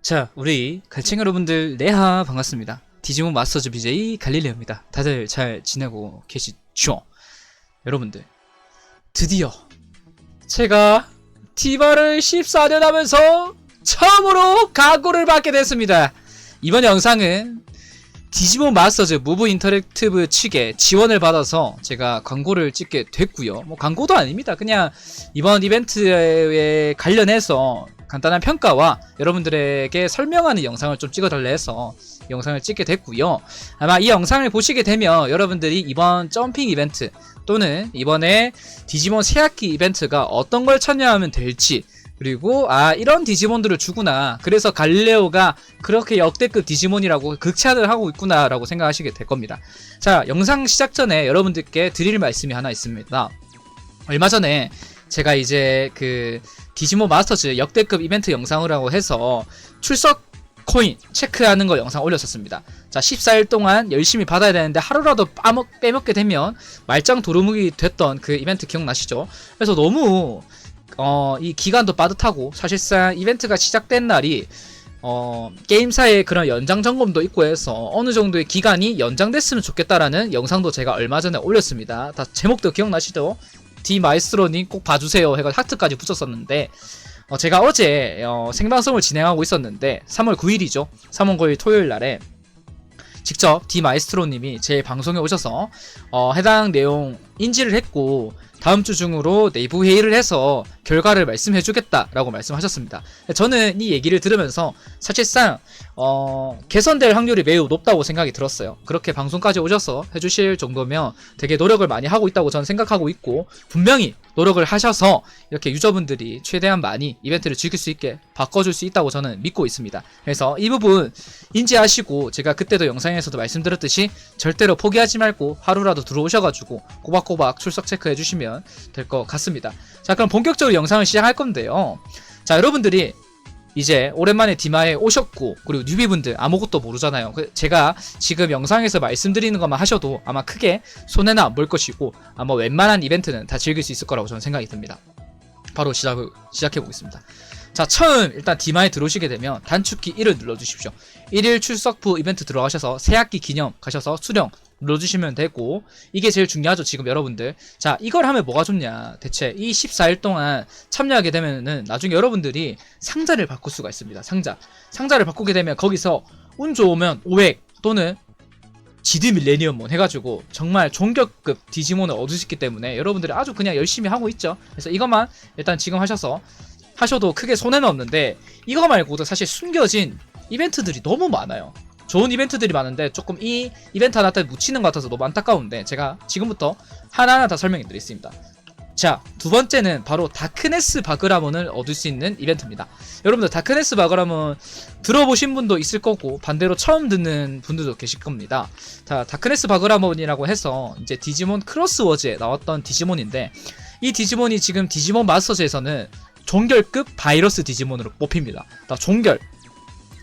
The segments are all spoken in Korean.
자, 우리 갈챙 여러분들 내하 반갑습니다. 디지몬 마스터즈 BJ 갈릴레오입니다. 다들 잘 지내고 계시죠? 여러분들 드디어 제가 디바를 14년 하면서 처음으로 각오를 받게 됐습니다. 이번 영상은 디지몬 마스터즈 무브 인터랙티브 측에 지원을 받아서 제가 광고를 찍게 됐고요. 뭐 광고도 아닙니다. 그냥 이번 이벤트에 관련해서 간단한 평가와 여러분들에게 설명하는 영상을 좀 찍어달라 해서 영상을 찍게 됐고요. 아마 이 영상을 보시게 되면 여러분들이 이번 점핑 이벤트 또는 이번에 디지몬 새학기 이벤트가 어떤 걸 참여하면 될지 그리고 아 이런 디지몬들을 주구나. 그래서 갈릴레오가 그렇게 역대급 디지몬이라고 극찬을 하고 있구나 라고 생각하시게 될 겁니다. 자 영상 시작 전에 여러분들께 드릴 말씀이 하나 있습니다. 얼마 전에 제가 이제 그 디지몬 마스터즈 역대급 이벤트 영상이라고 해서 출석 코인 체크하는 거 영상 올렸었습니다. 자, 14일 동안 열심히 받아야 되는데 하루라도 빠먹, 빼먹게 되면 말짱 도루묵이 됐던 그 이벤트 기억나시죠? 그래서 너무 어, 이 기간도 빠듯하고 사실상 이벤트가 시작된 날이 어, 게임사의 그런 연장 점검도 있고 해서 어느 정도의 기간이 연장됐으면 좋겠다라는 영상도 제가 얼마 전에 올렸습니다. 다 제목도 기억나시죠? 디 마이스트로님 꼭 봐주세요 해가 하트까지 붙였었는데 어, 제가 어제 어, 생방송을 진행하고 있었는데 3월 9일이죠. 3월 9일 토요일 날에 직접 디 마이스트로님이 제 방송에 오셔서 어, 해당 내용 인지를 했고 다음 주 중으로 내부 회의를 해서 결과를 말씀해 주겠다라고 말씀하셨습니다. 저는 이 얘기를 들으면서 사실상 어, 개선될 확률이 매우 높다고 생각이 들었어요. 그렇게 방송까지 오셔서 해주실 정도면 되게 노력을 많이 하고 있다고 저는 생각하고 있고 분명히 노력을 하셔서 이렇게 유저분들이 최대한 많이 이벤트를 즐길 수 있게 바꿔줄 수 있다고 저는 믿고 있습니다. 그래서 이 부분 인지하시고 제가 그때도 영상에서도 말씀드렸듯이 절대로 포기하지 말고 하루라도 들어오셔가지고 꼬박꼬박 출석 체크해 주시면 될 것 같습니다. 자 그럼 본격적으로 영상을 시작할 건데요. 자 여러분들이 이제 오랜만에 디마에 오셨고 그리고 뉴비분들 아무것도 모르잖아요. 그 제가 지금 영상에서 말씀드리는 것만 하셔도 아마 크게 손해는 안 볼 것이고 아마 웬만한 이벤트는 다 즐길 수 있을 거라고 저는 생각이 듭니다. 바로 시작 시작해 보겠습니다. 자 처음 일단 디마에 들어오시게 되면 단축키 1을 눌러주십시오. 1일 출석 부 이벤트 들어가셔서 새학기 기념 가셔서 수령 눌러주시면 되고 이게 제일 중요하죠 지금 여러분들. 자 이걸 하면 뭐가 좋냐? 대체 이 14일 동안 참여하게 되면은 나중에 여러분들이 상자를 바꿀 수가 있습니다 상자. 상자를 바꾸게 되면 거기서 운 좋으면 500 또는 지드 밀레니엄몬 해가지고 정말 종격급 디지몬을 있기 때문에 여러분들이 아주 그냥 열심히 하고 있죠. 그래서 이것만 일단 지금 하셔서 하셔도 크게 손해는 없는데 이거 말고도 사실 숨겨진 이벤트들이 너무 많아요 좋은 이벤트들이 많은데 조금 이 이벤트 하나 때 묻히는 것 같아서 너무 안타까운데 제가 지금부터 하나하나 다 설명해 드리겠습니다. 자, 두 번째는 바로 다크네스 바그라몬을 얻을 수 있는 이벤트입니다. 여러분들 다크네스 바그라몬 들어보신 분도 있을 거고 반대로 처음 듣는 분들도 계실 겁니다. 자, 다크네스 바그라몬이라고 해서 이제 디지몬 크로스워즈에 나왔던 디지몬인데 이 디지몬이 지금 디지몬 마스터즈에서는 종결급 바이러스 디지몬으로 뽑힙니다. 다 종결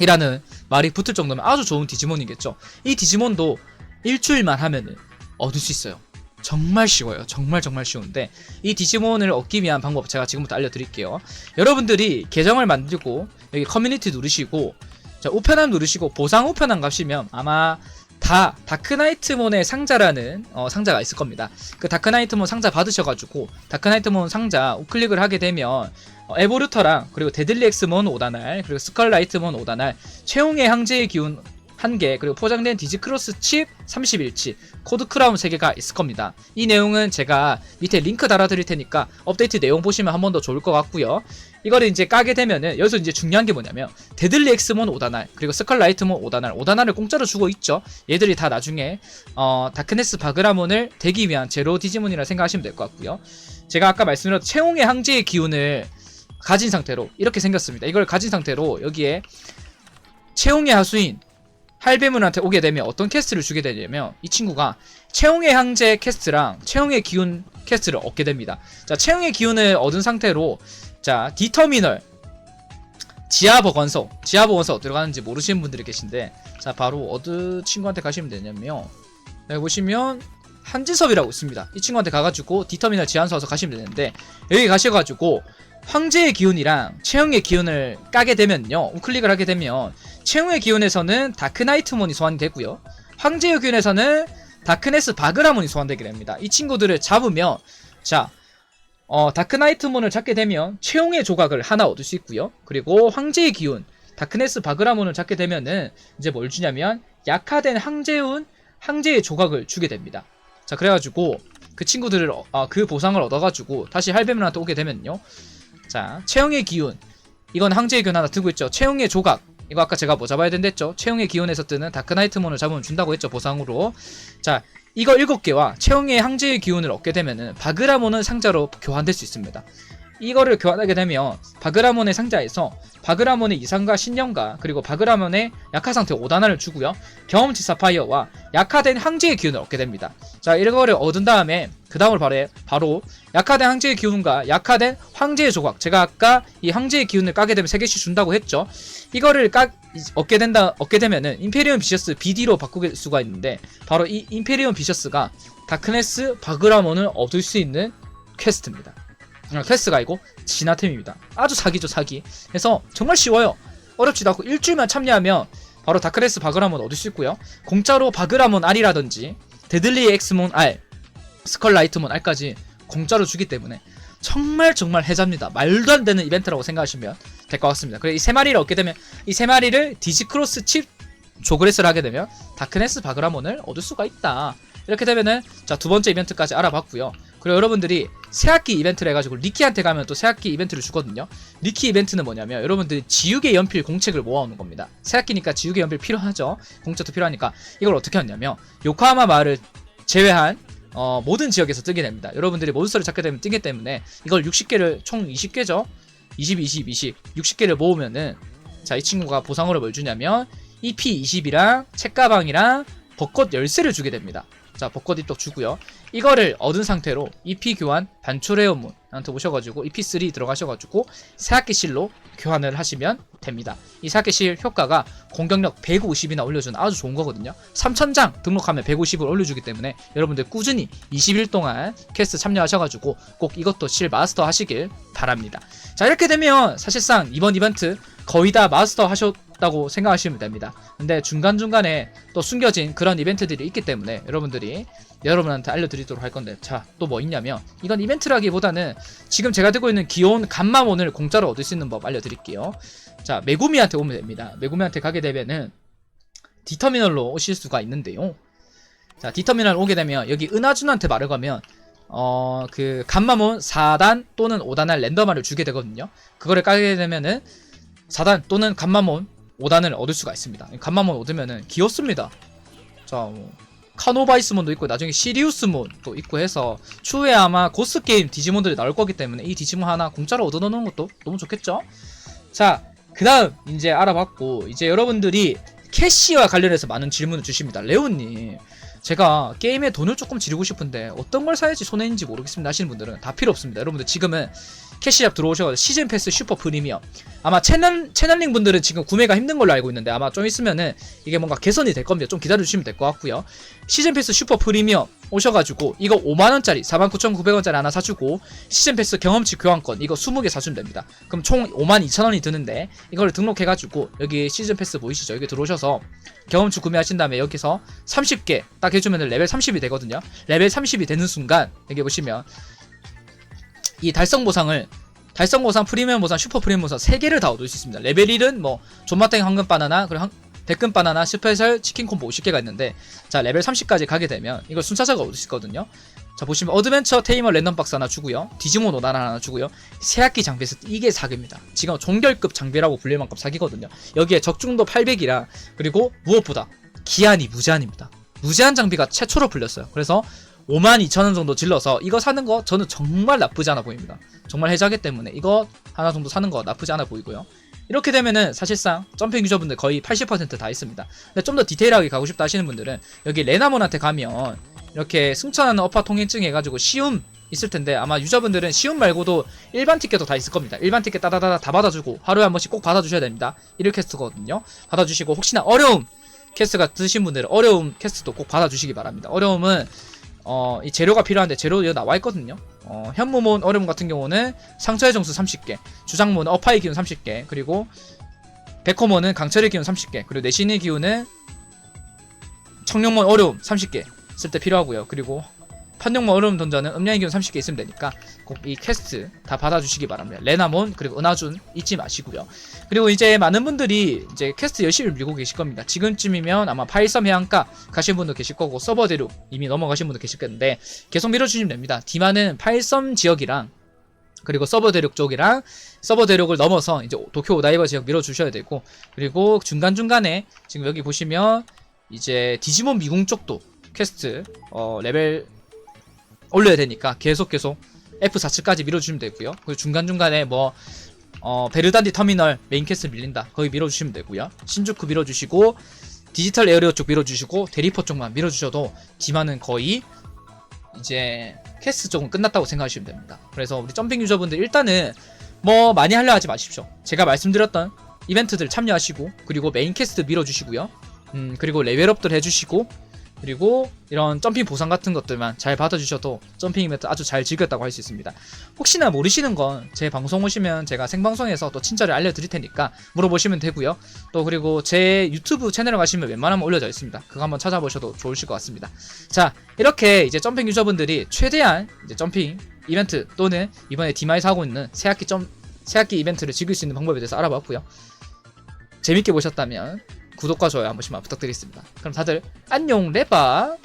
이라는 말이 붙을 정도면 아주 좋은 디지몬이겠죠. 이 디지몬도 일주일만 하면은 얻을 수 있어요. 정말 쉬워요. 정말 정말 쉬운데 이 디지몬을 얻기 위한 방법 제가 지금부터 알려드릴게요. 여러분들이 계정을 만들고 여기 커뮤니티 누르시고 자 우편함 누르시고 보상 우편함 가시면 아마 다 다크나이트몬의 상자라는 어, 상자가 있을 겁니다. 그 다크나이트몬 상자 받으셔가지고 다크나이트몬 상자 우클릭을 하게 되면 어, 에보루터랑 그리고 데들리 엑스몬 5단알 그리고 스컬라이트몬 5단알 최홍의 항제의 기운 1개 그리고 포장된 디지크로스 칩 31치 코드 크라운 3개가 있을 겁니다. 이 내용은 제가 밑에 링크 달아드릴 테니까 업데이트 내용 보시면 한 번 더 좋을 것 같고요. 이거를 이제 까게 되면은 여기서 이제 중요한 게 뭐냐면 데들리 엑스몬 5단알 그리고 스컬라이트몬 5단알 5단알을 공짜로 주고 있죠. 얘들이 다 나중에 어, 다크네스 바그라몬을 되기 위한 제로 디지몬이라 생각하시면 될 것 같고요. 제가 아까 말씀드렸던 채용의 항제의 기운을 가진 상태로 이렇게 생겼습니다. 이걸 가진 상태로 여기에 채용의 하수인 할배문한테 오게 되면 어떤 캐스트를 주게 되냐면 이 친구가 채용의 항제 캐스트랑 채용의 기운 캐스트를 얻게 됩니다. 자, 채용의 기운을 얻은 상태로 자, 디터미널 지하보건소 지하보건소 어디로 가는지 모르시는 분들이 계신데 자, 바로 어느 친구한테 가시면 되냐면요. 여기 보시면 한지섭이라고 있습니다. 이 친구한테 가가지고 디터미널 지하소서 가시면 되는데 여기 가셔가지고 황제의 기운이랑 최영의 기운을 까게 되면요. 우클릭을 하게 되면 최영의 기운에서는 다크나이트몬이 소환이 되고요. 황제의 기운에서는 다크네스 바그라몬이 소환되게 됩니다. 이 친구들을 잡으면 자 어, 다크나이트몬을 잡게 되면 최용의 조각을 하나 얻을 수 있고요. 그리고 황제의 기운, 다크네스 바그라몬을 잡게 되면은 이제 뭘 주냐면 약화된 황제운, 황제의 조각을 주게 됩니다. 자, 그래가지고 그 친구들을 어, 아, 그 보상을 얻어가지고 다시 할배문한테 오게 되면요. 자, 최용의 기운, 이건 황제의 기운 하나 들고 있죠. 최용의 조각. 이거 아까 제가 뭐 잡아야 된댔죠? 최용의 기운에서 뜨는 다크나이트 몬을 잡으면 준다고 했죠, 보상으로. 자, 이거 7개와 최용의 황제의 기운을 얻게 되면은 바그라몬은 상자로 교환될 수 있습니다. 이거를 교환하게 되면 바그라몬의 상자에서 바그라몬의 이상과 신념과 그리고 바그라몬의 약화 상태 5단화를 주고요. 경험치 사파이어와 약화된 황제의 기운을 얻게 됩니다. 자, 이거를 얻은 다음에 그 다음을 바로, 바로 약화된 황제의 기운과 약화된 황제의 조각 제가 아까 이 황제의 기운을 까게 되면 3개씩 준다고 했죠. 이거를 까, 얻게 된다, 얻게 되면은 임페리온 비셔스 BD로 바꿀 수가 있는데 바로 이 임페리온 비셔스가 다크네스 바그라몬을 얻을 수 있는 퀘스트입니다. 아, 퀘스트가 아니고 진화템입니다. 아주 사기죠 사기. 그래서 정말 쉬워요. 어렵지도 않고 일주일만 참여하면 바로 다크네스 바그라몬 얻을 수 있고요. 공짜로 바그라몬 R이라든지 데들리 엑스몬 R, 스컬라이트몬 R까지 공짜로 주기 때문에 정말 정말 해자입니다. 말도 안 되는 이벤트라고 생각하시면 될 것 같습니다. 그리고 이세 마리를 얻게 되면 이 세 마리를 디지크로스 칩 조그레스를 하게 되면 다크네스 바그라몬을 얻을 수가 있다. 이렇게 되면은 자 두 번째 이벤트까지 알아봤고요. 그리고 여러분들이 새학기 이벤트를 해가지고 리키한테 가면 또 새학기 이벤트를 주거든요. 리키 이벤트는 뭐냐면 여러분들이 지우개 연필 공책을 모아오는 겁니다. 새학기니까 지우개 연필 필요하죠. 공책도 필요하니까 이걸 어떻게 하냐면 요코하마 마을을 제외한 어, 모든 지역에서 뜨게 됩니다. 여러분들이 몬스터를 찾게 되면 뜨기 때문에 이걸 60개를 총 20개죠. 20, 20, 20, 60개를 모으면은 자 이 친구가 보상으로 뭘 주냐면 EP 20이랑 책가방이랑 벚꽃 열쇠를 주게 됩니다. 자 벚꽃 잎도 주고요. 이거를 얻은 상태로 EP 교환 반초레오문한테 오셔가지고 EP3 들어가셔가지고 새학기실로 교환을 하시면 됩니다. 이 새학기실 효과가 공격력 150이나 올려주는 아주 좋은 거거든요. 3000장 등록하면 150을 올려주기 때문에 여러분들 꾸준히 20일 동안 퀘스트 참여하셔가지고 꼭 이것도 실 마스터 하시길 바랍니다. 자 이렇게 되면 사실상 이번 이벤트 거의 다 마스터 하셨 다고 생각하시면 됩니다. 근데 중간중간에 또 숨겨진 그런 이벤트들이 있기 때문에 여러분들이 여러분한테 알려드리도록 할 건데 자 또 뭐 있냐면 이건 이벤트라기보다는 지금 제가 들고 있는 귀여운 감마몬을 공짜로 얻을 수 있는 법 알려드릴게요. 자 메구미한테 오면 됩니다. 메구미한테 가게 되면은 디터미널로 오실 수가 있는데요. 자 디터미널 오게 되면 여기 은하준한테 말을 거면 어그 감마몬 4단 또는 5단을 랜덤화를 주게 되거든요. 그거를 까게 되면은 4단 또는 감마몬 5단을 얻을 수가 있습니다. 감마몬 얻으면은 귀엽습니다. 자, 뭐, 카노바이스몬도 있고 나중에 시리우스몬도 있고 해서 추후에 아마 고스 게임 디지몬들이 나올 거기 때문에 이 디지몬 하나 공짜로 얻어놓는 것도 너무 좋겠죠? 자, 그 다음 이제 알아봤고 이제 여러분들이 캐시와 관련해서 많은 질문을 주십니다. 레오님, 제가 게임에 돈을 조금 지르고 싶은데 어떤 걸 사야지 손해인지 모르겠습니다 하시는 분들은 다 필요 없습니다. 여러분들 지금은 캐시샵 들어오셔서 시즌 패스 슈퍼 프리미엄 아마 채널 채널링 분들은 지금 구매가 힘든 걸로 알고 있는데 아마 좀 있으면은 이게 뭔가 개선이 될 겁니다. 좀 기다려 주시면 될 것 같고요. 시즌 패스 슈퍼 프리미엄 오셔가지고 이거 5만 원짜리 49,900원짜리 하나 사주고 시즌 패스 경험치 교환권 이거 20개 사주면 됩니다. 그럼 총 5만 2천 원이 드는데 이걸 등록해가지고 여기 시즌 패스 보이시죠? 여기 들어오셔서 경험치 구매하신 다음에 여기서 30개 딱 해주면 레벨 30이 되거든요. 레벨 30이 되는 순간 여기 보시면 이 달성 보상을 달성 보상, 프리미엄 보상, 슈퍼 프리미엄 보상 3개를 다 얻을 수 있습니다. 레벨 1은 뭐 존맛탱 황금 바나나, 그리고 한, 데끔 바나나, 스페셜 치킨 콤보 50개가 있는데 자 레벨 30까지 가게 되면 이걸 순차적으로 얻을 수 있거든요. 자 보시면 어드벤처 테이머 랜덤 박스 하나 주고요. 디지몬 오단 하나 주고요. 새학기 장비에서 이게 사기입니다. 지금 종결급 장비라고 불릴 만큼 사기거든요. 여기에 적중도 800이라 그리고 무엇보다 기한이 무제한입니다. 무제한 장비가 최초로 풀렸어요. 그래서 52,000원 정도 질러서 이거 사는 거 저는 정말 나쁘지 않아 보입니다. 정말 해자기 때문에 이거 하나 정도 사는 거 나쁘지 않아 보이고요. 이렇게 되면은 사실상 점핑 유저분들 거의 80%다 있습니다. 근데 좀 더 디테일하게 가고 싶다 하시는 분들은 여기 레나몬한테 가면 이렇게 승천하는 어파 통행증 해가지고 시움 있을 텐데 아마 유저분들은 시움 말고도 일반 티켓도 다 있을 겁니다. 일반 티켓 따다다다 다 받아주고 하루에 한 번씩 꼭 받아주셔야 됩니다. 1일 캐스트거든요. 받아주시고 혹시나 어려움 캐스트가 드신 분들은 어려움 캐스트도 꼭 받아주시기 바랍니다. 어려움은 어, 이 재료가 필요한데 재료 여기 나와 있거든요. 어, 현무몬 얼음 같은 경우는 상처의 정수 30개, 주장몬은 어파의 기운 30개, 그리고 백호몬은 강철의 기운 30개, 그리고 내신의 기운은 청룡몬 어려움 30개 쓸 때 필요하고요. 그리고 판용몬 어려움 던전은 음량의 기운 30개 있으면 되니까 꼭 이 퀘스트 다 받아주시기 바랍니다. 레나몬 그리고 은하준 잊지 마시고요. 그리고 이제 많은 분들이 이제 퀘스트 열심히 밀고 계실 겁니다. 지금쯤이면 아마 파일섬 해안가 가신 분도 계실 거고 서버 대륙 이미 넘어가신 분도 계실 건데 계속 밀어주시면 됩니다. 디마는 파일섬 지역이랑 그리고 서버 대륙 쪽이랑 서버 대륙을 넘어서 이제 도쿄 오다이버 지역 밀어주셔야 되고 그리고 중간중간에 지금 여기 보시면 이제 디지몬 미궁 쪽도 퀘스트 어, 레벨 올려야 되니까 계속 계속 F47까지 밀어주시면 되고요. 그리고 중간중간에 뭐 어, 베르단디 터미널 메인 퀘스트 밀린다. 거기 밀어주시면 되고요. 신주쿠 밀어주시고 디지털 에어리어 쪽 밀어주시고 대리포 쪽만 밀어주셔도 디마는 거의 이제 퀘스트 쪽은 끝났다고 생각하시면 됩니다. 그래서 우리 점핑 유저분들 일단은 뭐 많이 하려 하지 마십시오. 제가 말씀드렸던 이벤트들 참여하시고 그리고 메인 퀘스트 밀어주시고요. 음 그리고 레벨업들 해주시고 그리고 이런 점핑 보상 같은 것들만 잘 받아주셔도 점핑 이벤트 아주 잘 즐겼다고 할 수 있습니다. 혹시나 모르시는 건 제 방송 오시면 제가 생방송에서 또 친절히 알려드릴 테니까 물어보시면 되고요. 또 그리고 제 유튜브 채널에 가시면 웬만하면 올려져 있습니다. 그거 한번 찾아보셔도 좋으실 것 같습니다. 자 이렇게 이제 점핑 유저분들이 최대한 이제 점핑 이벤트 또는 이번에 디마에서 하고 있는 새학기 점 새학기 이벤트를 즐길 수 있는 방법에 대해서 알아봤고요. 재밌게 보셨다면 구독과 좋아요 한 번씩만 부탁드리겠습니다. 그럼 다들 안녕 레바